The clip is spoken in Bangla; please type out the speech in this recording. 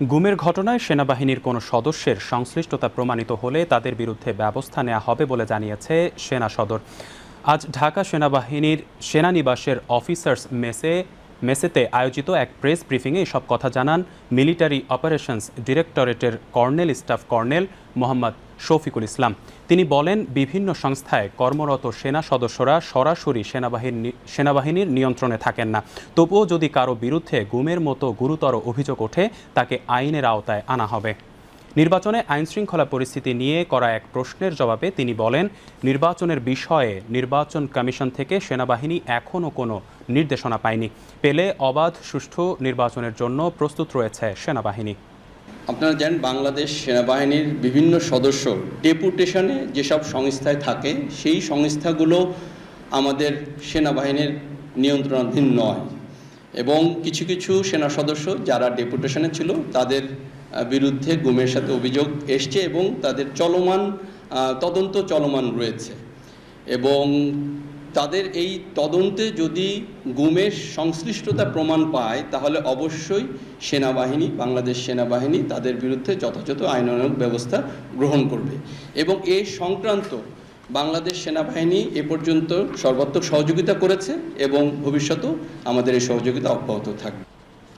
গুমের ঘটনায় সেনাবাহিনীর কোনো সদস্যের সংশ্লিষ্টতা প্রমাণিত হলে তাদের বিরুদ্ধে ব্যবস্থা নেওয়া হবে বলে জানিয়েছে সেনা সদর। আজ ঢাকা সেনাবাহিনীর সেনানিবাসের অফিসার্স মেসে, মেসেতে আয়োজিত এক প্রেস ব্রিফিংয়ে এসব কথা জানান military operations ডিরেক্টরেটের colonel, staff colonel Mohammad Shafiqul Islam. তিনি বলেন, বিভিন্ন সংস্থায় কর্মরত সেনা সদস্যরা সরাসরি সেনাবাহিনী সেনাবাহিনীর নিয়ন্ত্রণে থাকেন না। তবুও যদি কারও বিরুদ্ধে গুমের মতো গুরুতর অভিযোগ ওঠে, তাকে আইনের আওতায় আনা হবে। নির্বাচনে আইনশৃঙ্খলা পরিস্থিতি নিয়ে করা এক প্রশ্নের জবাবে তিনি বলেন, নির্বাচনের বিষয়ে নির্বাচন কমিশন থেকে সেনাবাহিনী এখনও কোনো নির্দেশনা পায়নি। পেলে অবাধ সুষ্ঠু নির্বাচনের জন্য প্রস্তুত রয়েছে সেনাবাহিনী। আপনারা জানেন বাংলাদেশ সেনাবাহিনীর বিভিন্ন সদস্য ডেপুটেশনে যেসব সংস্থায় থাকে, সেই সংস্থাগুলো আমাদের সেনাবাহিনীর নিয়ন্ত্রণাধীন নয়। এবং কিছু কিছু সেনা সদস্য যারা ডেপুটেশনে ছিল, তাদের বিরুদ্ধে গুমের সাথে অভিযোগ এসছে এবং তাদের চলমান তদন্ত চলমান রয়েছে। এবং তাদের এই তদন্তে যদি গুমের সংশ্লিষ্টতা প্রমাণ পায়, তাহলে অবশ্যই সেনাবাহিনী, বাংলাদেশ সেনাবাহিনী তাদের বিরুদ্ধে যথাযথ আইনানুগ ব্যবস্থা গ্রহণ করবে। এবং এ সংক্রান্ত বাংলাদেশ সেনাবাহিনী এ পর্যন্ত সর্বাত্মক সহযোগিতা করেছে এবং ভবিষ্যতেও আমাদের এই সহযোগিতা অব্যাহত থাকবে।